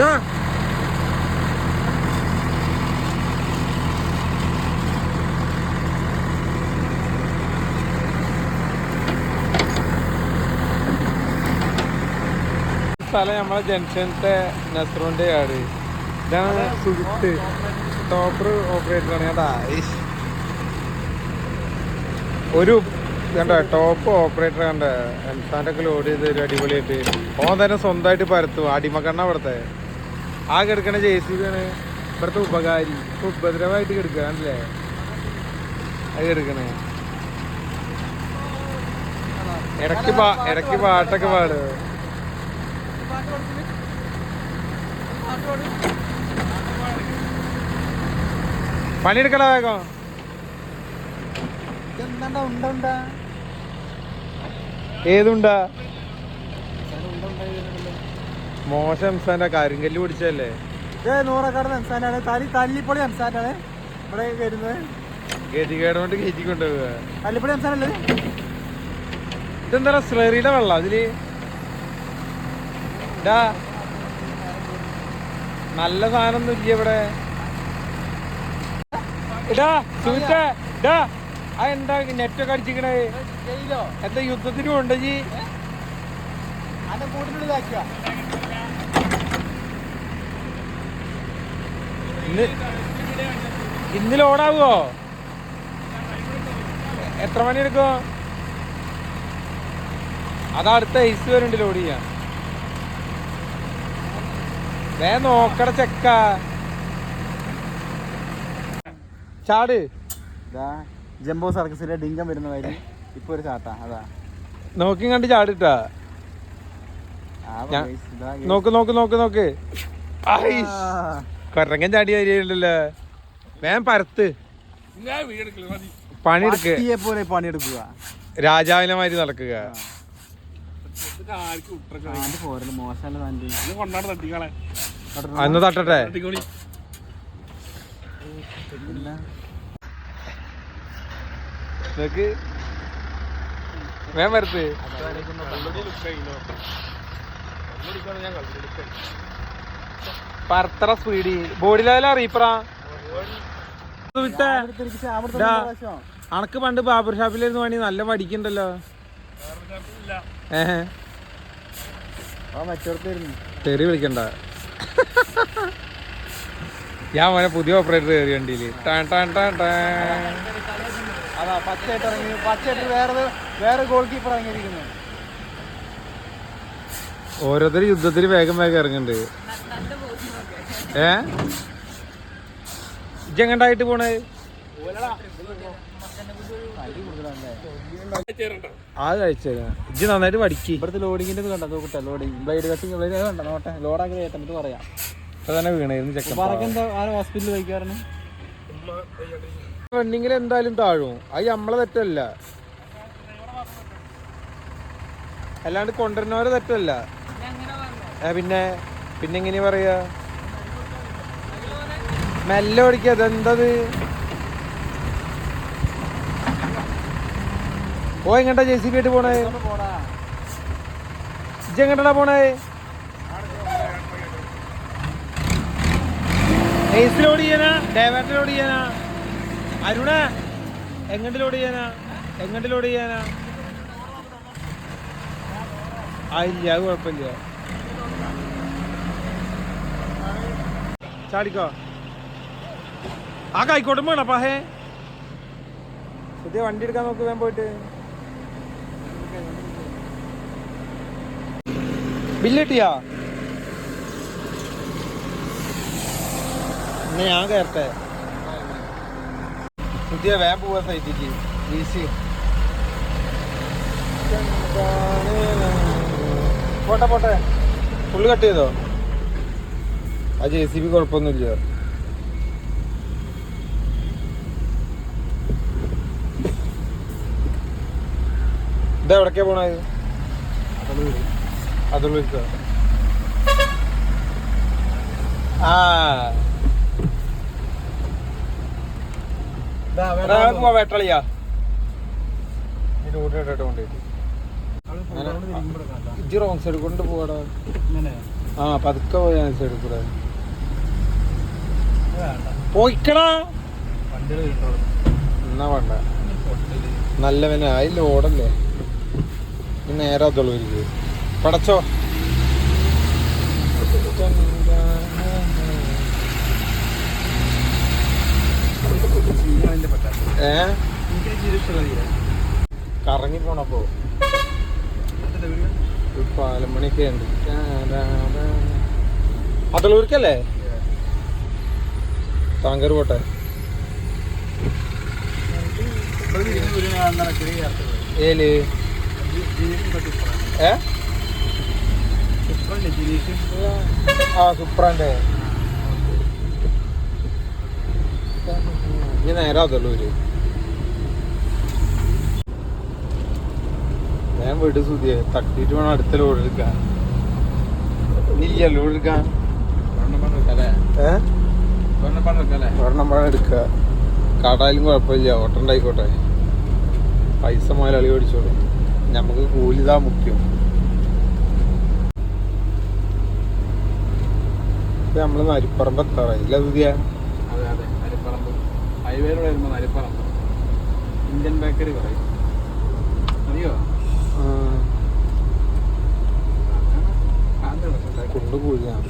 Да. സ്ഥലം നമ്മളെ ജംഗ്ഷനിലെ നസ്രോന്റെ ആട്. ഇതാണ് സുഹൃത്ത്. ടോപ്പർ ഓപ്പറേറ്റർ ആണ്. കേട്ടാ ഒരു കണ്ട ടോപ്പ് ഓപ്പറേറ്റർ കണ്ട? എൻസാന്റെ ഒക്കെ ലോഡ് ചെയ്ത് ഒരു അടിപൊളിയായിട്ട്. ഓൻ തന്നെ സ്വന്തമായിട്ട് പരത്തും. അടിമക്കണ്ണ അവിടുത്തെ ആ കിടക്കണ ജെ സി ബി ആണ്. ഇവിടുത്തെ ഉപകാരി. ഇപ്പൊ ഉപദ്രവമായിട്ട് കിടക്കാണല്ലേ? അത് കിടക്കണേ. ഇടയ്ക്ക് പാ ഇടയ്ക്ക് പാട്ടൊക്കെ പാടുക പണിയെടുക്കടാ വേഗം? ഏതുണ്ടാ? മോശം എംസാന്റെ കരിങ്കല്ല് പിടിച്ചല്ലേ നൂറക്കാട് തലി തല്ലിപ്പൊളി ഇവിടെ വരുന്നത്. ഗതികേട് കൊണ്ട് കയറ്റി കൊണ്ടുപോവുക തല്ലിപ്പൊളി സംസ്ഥാനല്ലേ ഇതെന്താ സ്ലറിയുടെ വെള്ളം? അതിൽ നല്ല സാധനം ഒന്നും ഇല്ല ഇവിടെ. ഇടാ ആ എന്താ നെറ്റൊക്കെ അടിച്ചിക്കണേ എന്താ യുദ്ധത്തിന് കൊണ്ട് അതിന്റെ കൂട്ടിനുള്ളിലാക്കുക ഇന്ന് ഇന്ന് ലോഡാവോ എത്ര മണി എടുക്കും? അതാ അടുത്ത ഐസ് വരുന്നുണ്ട് ലോഡ് ചെയ്യാൻ വേ നോക്കട ചെക്ക. ചാട്. ജംബോ സർക്കസിലെ ഡിങ്കം വരുന്ന വരി ഇപ്പൊ ഒരു ചാട്ടാ അതാ. നോക്കി കണ്ട് ചാടിട്ടാ. നോക്ക് നോക്ക് നോക്ക് നോക്ക്. കൊരങ്ങൻ ചാടി വരികയുണ്ടല്ലോ വേം പരത്ത്. പണിയെടുക്ക് പട്ടിയെ പോലെ പണിയെടുക്കുക രാജാവിനെ മാതിരി നടക്കുക. അന്ന് തട്ടട്ടെ. എന്താ? നോക്ക്. വേം പരത്ത് സ്പീഡി. ബോഡി ലെവൽ അറിയിപ്പറാ. അണക്ക് പണ്ട് ബാബർ ഷാപ്പിലിരുന്ന് പണി നല്ല പഠിക്കണ്ടല്ലോ തെറി വിളിക്കണ്ട. ഞാൻ മോനെ പുതിയ ഓപ്പറേറ്റർ കയറി വണ്ടിയിൽ. ടാൻ ടാൻ ടാൻ ടാൻ. അതാ പച്ചയായിട്ട് ഇറങ്ങി പച്ചയായിട്ട് വേറെ വേറെ ഗോൾ കീപ്പർ ഇറങ്ങിയിരിക്കുന്നു. ഓരോരുത്തർ യുദ്ധത്തിൽ വേഗം വേഗം ഇറങ്ങുന്നുണ്ട്. ഏ? ഇജ്ജെങ്ങണ്ടായിട്ട് പോണേ? ആ കഴിച്ചേരാ ഇജ്ജ് നന്നായിട്ട് പഠിക്ക്. ഇവിടുത്തെ ലോഡിങ്ങിന്റെ കണ്ടോ? നോക്കട്ടെ ലോഡിങ് ബ്ലൈഡ് കട്ടിങ് ബ്ലൈഡ് കണ്ടോ? നോട്ടെ ലോഡാക്കി കയറ്റാൻ എന്നിട്ട് പറയാം. ഇപ്പൊ തന്നെ വീണായിരുന്നു ചെക്കൻ പറക്ക് എന്താ ആ ഹോസ്പിറ്റലിൽ വയ്ക്കാറുണ്ട് റണ്ണിങ്ങിൽ എന്തായാലും താഴും. അത് നമ്മളെ തെറ്റല്ല. അല്ലാണ്ട് കൊണ്ടുവരുന്നവരെ തെറ്റല്ല. പിന്നെ പിന്നെ എങ്ങനെയാ പറയാ? മെല്ലെ ഓടിക്കുക അതെന്തത് ഓ എങ്ങട്ടാ ജെ സി ബി ആയിട്ട് പോണേ? ഇജ്ജ് പോണേ? ലോഡ് ചെയ്യാനാ? ഡേവേറ്റ് ലോഡ് ചെയ്യാനാ? അരുണ എങ്ങോട്ട് ലോഡ് ചെയ്യാനാ? എങ്ങോട്ട് ലോഡ് ചെയ്യാനാ? ആ ഇല്ല അത് കുഴപ്പമില്ല. ചാടിക്കോ? ആ കൈക്കോട്ടും വേണം പാഹേ. പുതിയ വണ്ടി എടുക്കാൻ നോക്ക് വേഗം പോയിട്ട്. ബില്ല് കിട്ടിയാ? ഇന്ന് ഞാൻ കയറട്ടെ പുതിയ വേൻ പോവാ സൈറ്റിക്ക്. ഈസി പോട്ടെ പോട്ടെ. ഫുള്ള് കട്ട് ചെയ്തോ? ആ ജെ സി ബി കുഴപ്പമൊന്നുമില്ല. ഇത് എവിടേക്കാ പോണത് ആ. വെട്ടളിയാ ഈ റോഡ് ഇട്ടിട്ട് കൊണ്ടുപോയിട്ട് ഇജ്ജ് റോങ് സൈഡ് കൊണ്ട് പോടാ ആ പതുക്കെ പോയാ സൈഡ് കൂടെ. പോയിക്കടാ. എന്നാ വേണ്ട. നല്ലവനാ ഓടല്ലേ ഇനി നേരെ അതുള്ളൂ പടച്ചോ. ഏ? കറങ്ങി പോണപ്പോ പാലമണിയൊക്കെ ഉണ്ട്. താങ്കർ പോട്ടെ. ഏൽ? ഏ? ആ സുപ്രാന്റെ ഇനി നേരെ ഞാൻ വീട് സുതിയെ തട്ടിയിട്ട് വേണം അടുത്ത ലോഡ് എടുക്കാൻ. ഇല്ല ലോഡ് എടുക്കാൻ. ഒരെണ്ണം വേണം എടുക്കുക കടായാലും കുഴപ്പമില്ല ഓട്ടം ഉണ്ടായിക്കോട്ടെ. പൈസ മുതലാളി മേടിച്ചോളൂ. നമുക്ക് കൂലിതാ മുഖ്യം. ഇപ്പൊ നമ്മൾ നരിപ്പറമ്പ് എത്താറായി ഇല്ല സുതിയ അതെ അതെ അരിപ്പറമ്പ് ഹൈവേയിലൂടെ വരുമ്പോൾ അരിപ്പറമ്പ് ഇന്ത്യൻ ബേക്കറി പറയും. അറിയോ? കൊണ്ടുപോയാണ്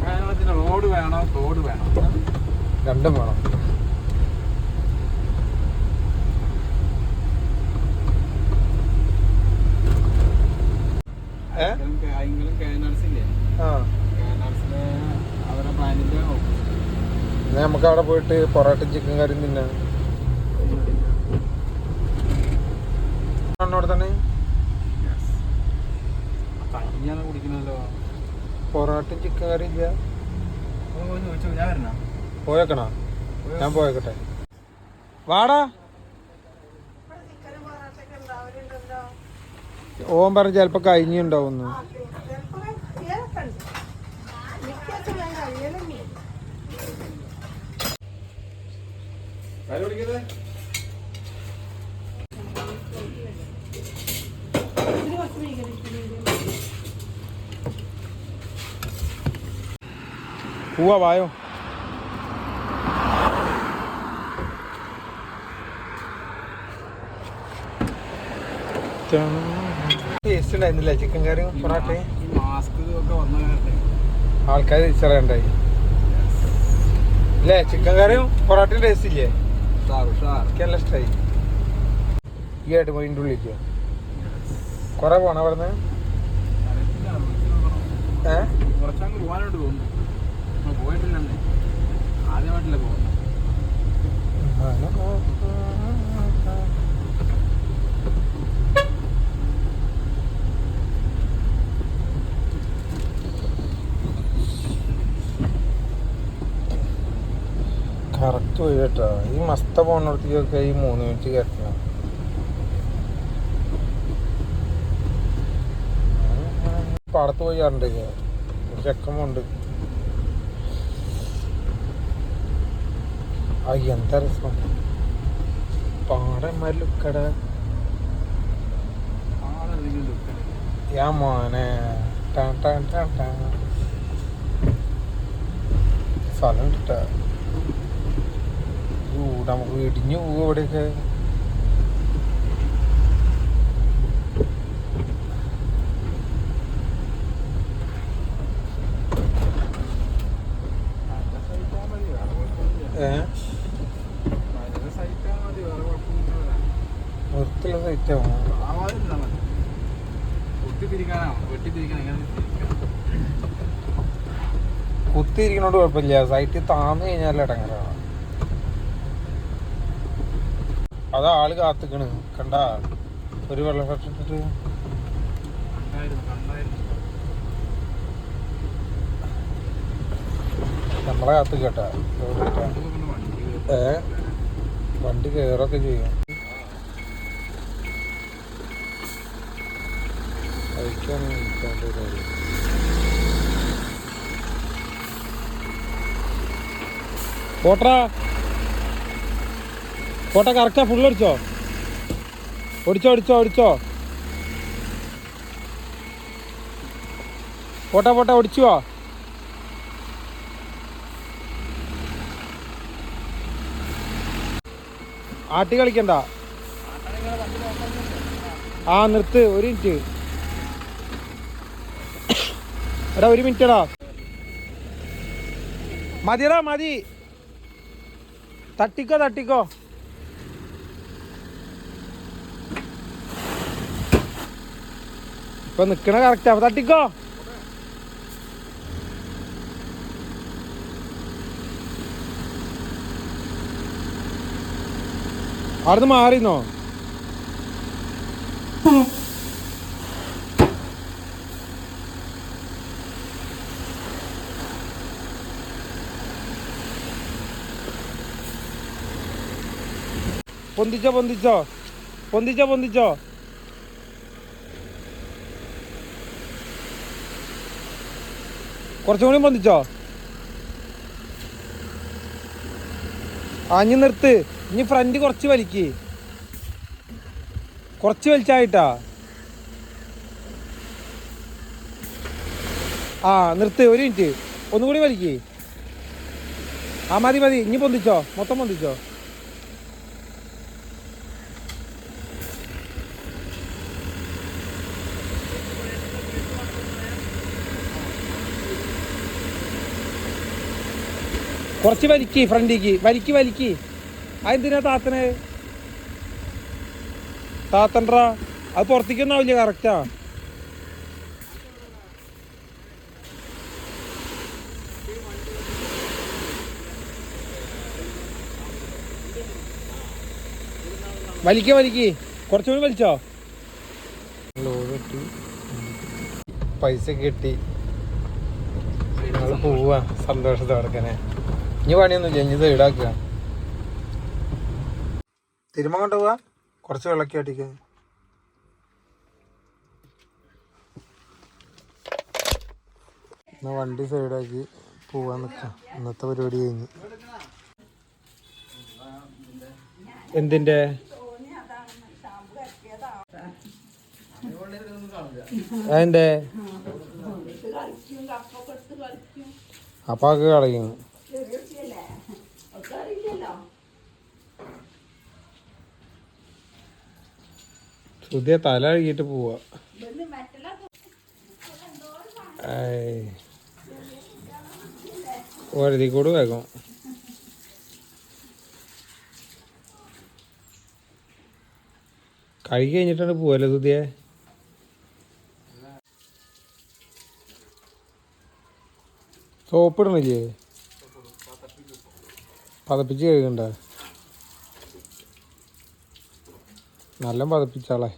കേരളത്തിന് റോഡ് വേണോ? തോട് വേണോ? രണ്ടും വേണം. നമുക്ക് അവിടെ പോയിട്ട് പൊറോട്ട ചിക്കൻ കറി തിന്നാ. അവിടെ തന്നെ? പൊറോട്ട ചിക്കൻ കറി ഇല്ല. പോയേക്കണോ? ഞാൻ പോയേക്കട്ടെ. വാടാ. ഓൻ പറഞ്ഞ ചിലപ്പോ കഴിഞ്ഞുണ്ടാവുന്നു. പൂവാ വായോ. വായോ ടേസ്റ്റ് ഉണ്ടായിരുന്നില്ല ചിക്കൻ കറിയും പൊറോട്ടയും ആൾക്കാർ തിരിച്ചറിയണ്ടായി അല്ലേ ചിക്കൻ കറിയും പൊറോട്ടയും ടേസ്റ്റ് ഇല്ലേ? ഉഷാർ ഉഷാർ എനിക്ക് നല്ല ഇഷ്ടമായി ഈ ആയിട്ട് പോയിന്റെ ഉള്ളിക്കോ കുറെ പോണ പറഞ്ഞ പോയിട്ടില്ലേ ആദ്യമായിട്ടല്ലേ പോകുന്നത് കറക്റ്റ് പോയി കേട്ടോ ഈ മസ്ത പോണടത്തേക്കൊക്കെ ഈ മൂന്ന് മിനിറ്റ് കയറ്റണം പാടത്ത് പോയി കറണ്ട് ഒരു ചെക്കമുണ്ട് ആ എന്താ രസം? പാടന്മാർ ലുക്കട യാ മോനെ. ടാ ടാ ടാ ടാ. സ്ഥലം കിട്ടാ നമുക്ക് ഇടിഞ്ഞു പോവുക ഇവിടെയൊക്കെ നല്ല സഹിച്ചാൽ മതി വേറെ കുഴപ്പമൊന്നുമില്ല ഏ നല്ല സഹിച്ചാൽ ഇടിഞ്ഞു പോകും അവിടെയൊക്കെ വൃത്തിയുള്ള കുത്തിയിരിക്കണോണ്ട് കുഴപ്പമില്ല. സൈറ്റ് താന്നു കഴിഞ്ഞാൽ ഇടങ്ങറാണ്. അതാ ആൾ കാത്തിക്കണ്. കണ്ട? ഒരു വെള്ളം ഷർട്ട് നമ്മളെ കാത്ത് കേട്ടാ ഏ? വണ്ടി കയറൊക്കെ ചെയ്യും. പോട്ടറാ. പോട്ടെ കറക്റ്റാ ഫുൾ അടിച്ചോ? ഓടിച്ചോ ഓടിച്ചോ ഓടിച്ചോ പോട്ടെ പോട്ടെ ഓടിച്ചു ആട്ടി കളിക്കണ്ട. ആ നിർത്ത് ഒരു മിനിറ്റ്. എടാ ഒരു മിനിറ്റ് എടാ. മതിയടാ മതി. തട്ടിക്കോ തട്ടിക്കോ. ഇപ്പൊ നിക്കണ കറക്റ്റാ തട്ടിക്കോ. അവിടുന്ന് മാറിന്നോ? പൊന്തിച്ചോ പൊന്തിച്ചോ. പൊന്തിച്ചോ പൊന്തിച്ചോ. കുറച്ചും കൂടി പൊന്തിച്ചോ? ഇനി നിർത്ത്. ഇനി ഫ്രണ്ട് കുറച്ച് വലിക്ക്. കുറച്ച് വലിച്ചായിട്ടാ. ആ നിർത്ത്. ഒരു മിനിറ്റ് ഒന്നുകൂടി വലിക്ക്. ആ മതി മതി. ഇനി പൊന്തിച്ചോ? മൊത്തം പൊന്തിച്ചോ? കുറച്ച് വലിക്ക് ഫ്രണ്ടിക്ക്. വലിക്ക് വലിക്ക്. അതെന്തിനാ താത്തനെ? താത്തണ്ടാ അത് പുറത്തേക്കൊന്നാവില്ല കറക്റ്റാ വലിക്ക വലിക്ക്. കുറച്ചുകൂടി വലിച്ചോ? പൈസ കിട്ടി. പോവാ. സന്തോഷത്തോടെ ഇനി പണിയൊന്നുമില്ല ഇനി ഇത് ഈടാക്കുക. തിരുമ കൊണ്ട് പോവാ കുറച്ച് വെള്ളക്കി അടിക്കുക എന്നാ വണ്ടി സൈഡാക്കി പോവാൻ നിൽക്കാം ഇന്നത്തെ പരിപാടി കഴിഞ്ഞ്. എന്തിന്റെ? അതിന്റെ അപ്പാക്ക് ഒക്കെ കളയും സുധിയ തല കഴുകിയിട്ട് പോവാ. വരുതിക്കൂട് വേഗം. കഴുകി കഴിഞ്ഞിട്ടാണ് പോവല്ലേ സുധിയെ? സോപ്പ് ഇടണില്ലേ പതപ്പിച്ച് കഴുകണ്ട നല്ല പതപ്പിച്ചാളെ.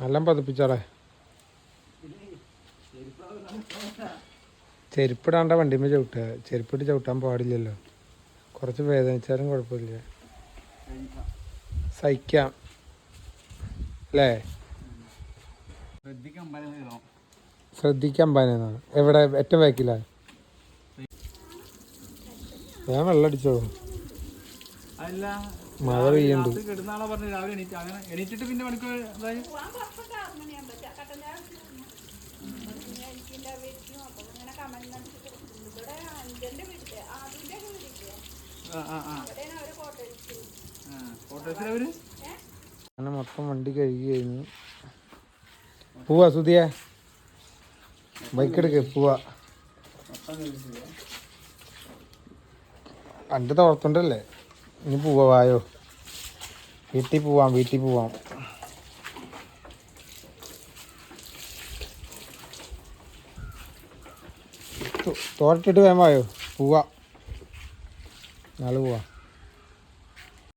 നല്ല പതപ്പിച്ചാളെ. ചെരുപ്പിടാണ്ട വണ്ടിമേ ചവിട്ടുക. ചെരുപ്പിട്ട് ചവിട്ടാൻ പാടില്ലല്ലോ. കുറച്ച് വേദനിച്ചാലും കുഴപ്പമില്ല. സഹിക്കാം. അല്ലേ? ശ്രദ്ധിക്കാൻ പാനാ എവിടെ? ഏറ്റവും ബാക്കില? ഞാൻ വെള്ളം അടിച്ചോ മഴ പെയ്യണ്ട്. എണീറ്റ് അങ്ങനെ മൊത്തം വണ്ടി കഴുകി കഴിഞ്ഞു പോവാ സുധിയ. ബൈക്ക് പോവാ. അണ്ട് തോർത്തുണ്ടല്ലേ ഇനി പോവാ വായോ. വീട്ടിൽ പോവാം വീട്ടിൽ പോവാം. തോ- വേമായോ വേഗം വായോ പോവാ നാളെ പോവാ